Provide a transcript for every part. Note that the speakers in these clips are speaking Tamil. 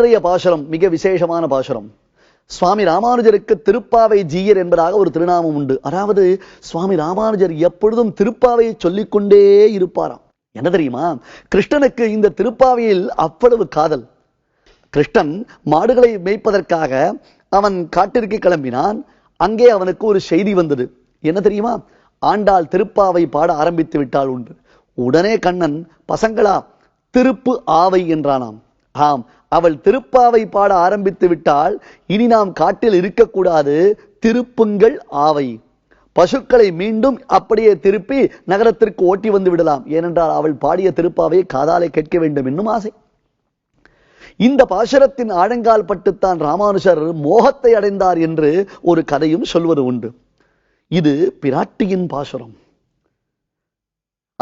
இன்றைய பாசுரம் மிக விசேஷமான பாசுரம். சுவாமி ராமானுஜருக்கு திருப்பாவை ஜீயர் என்பதாக ஒரு திருநாமம் உண்டு. அதாவது சுவாமி ராமானுஜர் எப்பொழுதும் திருப்பாவையை சொல்லிக்கொண்டே இருப்பாராம். என்ன தெரியுமா? கிருஷ்ணனுக்கு இந்த திருப்பாவையில் அவ்வளவு காதல். கிருஷ்ணன் மாடுகளை மேய்ப்பதற்காக அவன் காட்டிற்கு கிளம்பினான். அங்கே அவனுக்கு ஒரு செய்தி வந்தது. என்ன தெரியுமா? ஆண்டாள் திருப்பாவை பாட ஆரம்பித்து விட்டாள் உண்டு. உடனே கண்ணன் பசங்களா திருப்பு ஆவை என்றானாம். ஆம் அவள் திருப்பாவை பாட ஆரம்பித்து விட்டால் இனி நாம் காட்டில் இருக்கக்கூடாது. திருப்புங்கள் ஆவை. பசுக்களை மீண்டும் அப்படியே திருப்பி நகரத்திற்கு ஓட்டி வந்து விடலாம். ஏனென்றால் அவள் பாடிய திருப்பாவை காதாலை கேட்க வேண்டும் என்னும் ஆசை. இந்த பாசுரத்தின் ஆழங்கால் பட்டுத்தான் ராமானுஷர் மோகத்தை அடைந்தார் என்று ஒரு கதையும் சொல்வது உண்டு. இது பிராட்டியின் பாசுரம்.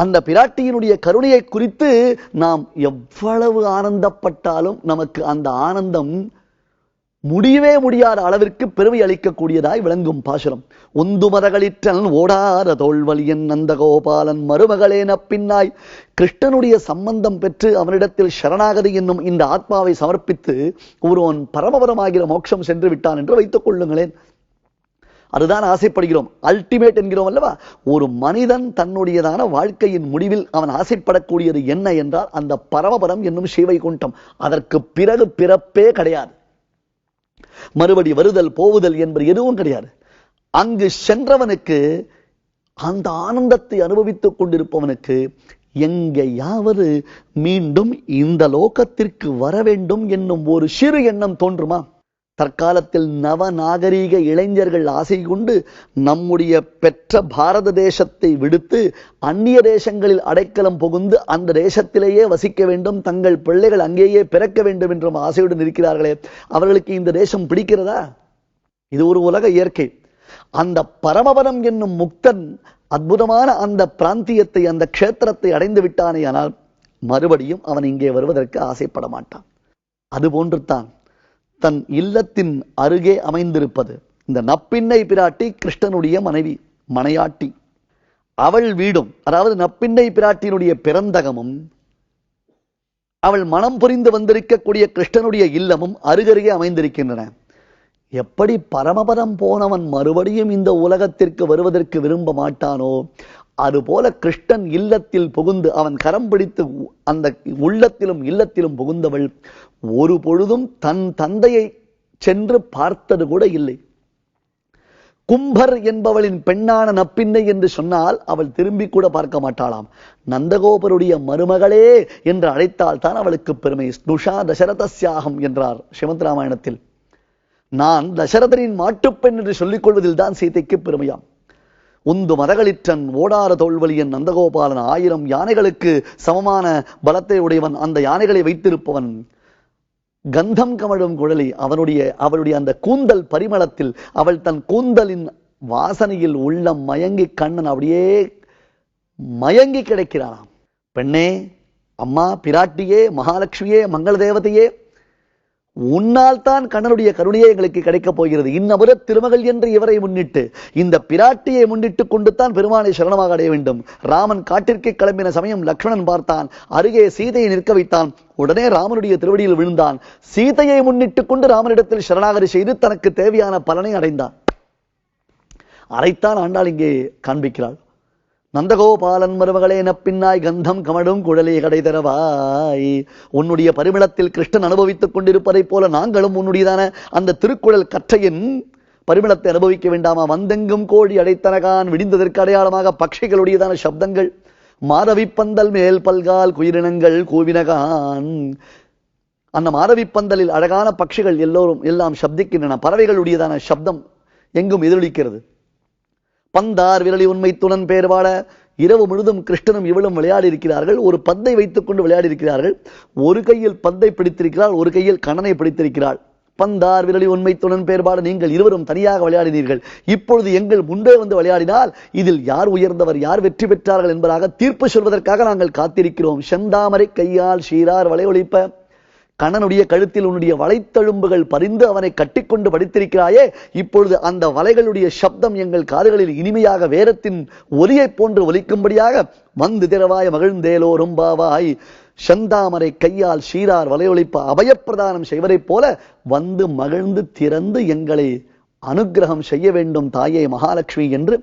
அந்த பிராட்டியினுடைய கருணையை குறித்து நாம் எவ்வளவு ஆனந்தப்பட்டாலும் நமக்கு அந்த ஆனந்தம் முடியவே முடியாத அளவிற்கு பெருமை அளிக்கக்கூடியதாய் விளங்கும் பாசுரம். ஒந்து மதகளிற்றன் ஓடாத தோல்வலியன் நந்தகோபாலன் மருமகளேன பின்னாய் கிருஷ்ணனுடைய சம்பந்தம் பெற்று அவனிடத்தில் சரணாகதி என்னும் இந்த ஆத்மாவை சமர்ப்பித்து ஒருவன் பரமபரமாகிற மோட்சம் சென்று விட்டான் என்று வைத்துக் கொள்ளுங்களேன். அதுதான் ஆசைப்படுகிறோம். அல்டிமேட் என்கிறோம் அல்லவா? ஒரு மனிதன் தன்னுடையதான வாழ்க்கையின் முடிவில் அவன் ஆசைப்படக்கூடியது என்ன என்றால் அந்த பரமபரம் என்னும் சிவைகுண்டம் அதற்கு பிறகு பிறப்பே கிடையாது. மறுபடி வருதல் போவுதல் என்பது எதுவும் கிடையாது. அங்கு சென்றவனுக்கு அந்த ஆனந்தத்தை அனுபவித்துக் கொண்டிருப்பவனுக்கு எங்கேயாவது மீண்டும் இந்த லோகத்திற்கு வர வேண்டும் என்னும் ஒரு சிறு எண்ணம் தோன்றுமா? தற்காலத்தில் நவநாகரீக இளைஞர்கள் ஆசை கொண்டு நம்முடைய பெற்ற பாரத தேசத்தை விடுத்து அந்நிய தேசங்களில் அடைக்கலம் புகுந்து அந்த தேசத்திலேயே வசிக்க வேண்டும் தங்கள் பிள்ளைகள் அங்கேயே பிறக்க வேண்டும் என்றும் ஆசையுடன் இருக்கிறார்களே அவர்களுக்கு இந்த தேசம் பிடிக்கிறதா? இது ஒரு உலக இயற்கை. அந்த பரமபதம் என்னும் முக்தன் அற்புதமான அந்த பிராந்தியத்தை அந்த க்ஷேத்திரத்தை அடைந்து விட்டானே ஆனால் மறுபடியும் அவன் இங்கே வருவதற்கு ஆசைப்பட மாட்டான். அதுபோன்று தான் தன் இல்லத்தின் அருகே அமைந்திருப்பது. இந்த நப்பிண்ணை பிராட்டி கிருஷ்ணனுடைய மனைவி மனையாட்டி. அவள் வீடும் அதாவது நப்பிண்ணை பிராட்டியினுடைய பிறந்தகமும் அவள் மனம் புரிந்து வந்திருக்கக்கூடிய கிருஷ்ணனுடைய இல்லமும் அருகருகே அமைந்திருக்கின்றன. எப்படி பரமபதம் போனவன் மறுபடியும் இந்த உலகத்திற்கு வருவதற்கு விரும்ப மாட்டானோ அதுபோல கிருஷ்ணன் இல்லத்தில் புகுந்து அவன் கரம் பிடித்து அந்த உள்ளத்திலும் இல்லத்திலும் புகுந்தவள் ஒரு பொழுதும் தன் தந்தையை சென்று பார்த்தது கூட இல்லை. கும்பர் என்பவளின் பெண்ணான நப்பின்னை என்று சொன்னால் அவள் திரும்பி கூட பார்க்க மாட்டாளாம். நந்தகோபருடைய மருமகளே என்று அழைத்தால் தான் அவளுக்கு பெருமை. ஸ்னுஷா தசரதஸ்யாகம் என்றார் ஸ்ரீமத் ராமாயணத்தில். நான் தசரதனின் மாட்டுப்பெண் என்று சொல்லிக் கொள்வதில் தான் சீதைக்கு பெருமையாம். உந்து மதகளிற்றன் ஓடார தோல்வலியன் நந்தகோபாலன் ஆயிரம் யானைகளுக்கு சமமான பலத்தை உடையவன் அந்த யானைகளை வைத்திருப்பவன். கந்தம் கமழும் குழலி அவனுடைய அவளுடைய அந்த கூந்தல் பரிமளத்தில் அவள் தன் கூந்தலின் வாசனையில் உள்ளம் மயங்கி கண்ணன் அப்படியே மயங்கி கிடக்கிறானாம் பெண்ணே அம்மா பிராட்டியே மகாலட்சுமியே மங்கள தேவதையே உன்னால் தான் கண்ணனுடைய கருணையே எங்களுக்கு கிடைக்கப் போகிறது. இன்னமுற திருமகள் என்று இவரை முன்னிட்டு இந்த பிராட்டியை முன்னிட்டு கொண்டு தான் பெருமானை சரணமாக அடைய வேண்டும். ராமன் காட்டிற்கு கிளம்பின சமயம் லக்ஷ்மணன் பார்த்தான். அருகே சீதையை நிற்க வைத்தான். உடனே ராமனுடைய திருவடியில் விழுந்தான். சீதையை முன்னிட்டு கொண்டு ராமனிடத்தில் சரணாகரி செய்து தனக்கு தேவையான பலனை அடைந்தான். அதைத்தான் ஆண்டாள் இங்கே காண்பிக்கிறாள். நந்தகோபாலன் மருமகளே நப்பின்னாய் கந்தம் கமடும் குழலே கடை தரவாய். உன்னுடைய பரிமளத்தில் கிருஷ்ணன் அனுபவித்துக் கொண்டிருப்பதைப் போல நாங்களும் உன்னுடையதான அந்த திருக்குழல் கற்றையின் பரிமளத்தை அனுபவிக்க வேண்டாமா? வந்தெங்கும் கோழி அடைத்தனகான் விடிந்ததற்கு அடையாளமாக பட்சிகளுடையதான சப்தங்கள். மாதவிப்பந்தல் மேல் பல்கால் குயிரினங்கள் கூவினகான். அந்த மாதவிப்பந்தலில் அழகான பட்சிகள் எல்லோரும் எல்லாம் சப்திக்கின்றன. பறவைகளுடையதான சப்தம் எங்கும் எதிரொலிக்கிறது. பந்தார் விரலி உண்மை துணன் பேர் வாழ இரவு முழுதும் கிருஷ்ணனும் இவளும் விளையாடி இருக்கிறார்கள் ஒரு பந்தை வைத்துக்கொண்டு விளையாடி இருக்கிறார்கள் ஒரு கையில் பந்தை பிடித்திருக்கிறாள் ஒரு கையில் கண்ணனை பிடித்திருக்கிறாள். பந்தார் விரலி உண்மை துணன் பேர்பாடு நீங்கள் இருவரும் தனியாக விளையாடினீர்கள். இப்பொழுது எங்கள் முன்பே வந்து விளையாடினால் இதில் யார் உயர்ந்தவர் யார் வெற்றி பெற்றார்கள் என்பதாக தீர்ப்பு சொல்வதற்காக நாங்கள் காத்திருக்கிறோம். செந்தாமரை கையால் ஷீரார் வளையொலிப்ப கண்ணனுடைய கழுத்தில் உன்னுடைய வலைத்தழும்புகள் பறிந்து அவனை கட்டிக்கொண்டு படித்திருக்கிறாயே இப்பொழுது அந்த வலைகளுடைய சப்தம் எங்கள் காதுகளில் இனிமையாக வேரத்தின் ஒலியைப் போன்று ஒலிக்கும்படியாக வந்து திரவாய் மகிழ்ந்தேலோ ரொம்பாவாய் செந்தாமரை கையால் ஷீரார் வலையொழிப்ப அபயப்பிரதானம் செய்வதைப் போல வந்து மகிழ்ந்து திறந்து எங்களை அனுக்கிரகம் செய்ய வேண்டும் தாயே மகாலட்சுமி என்று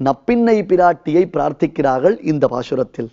நப்பின்னை பிராட்டியை பிரார்த்திக்கிறார்கள் இந்த பாசுரத்தில்.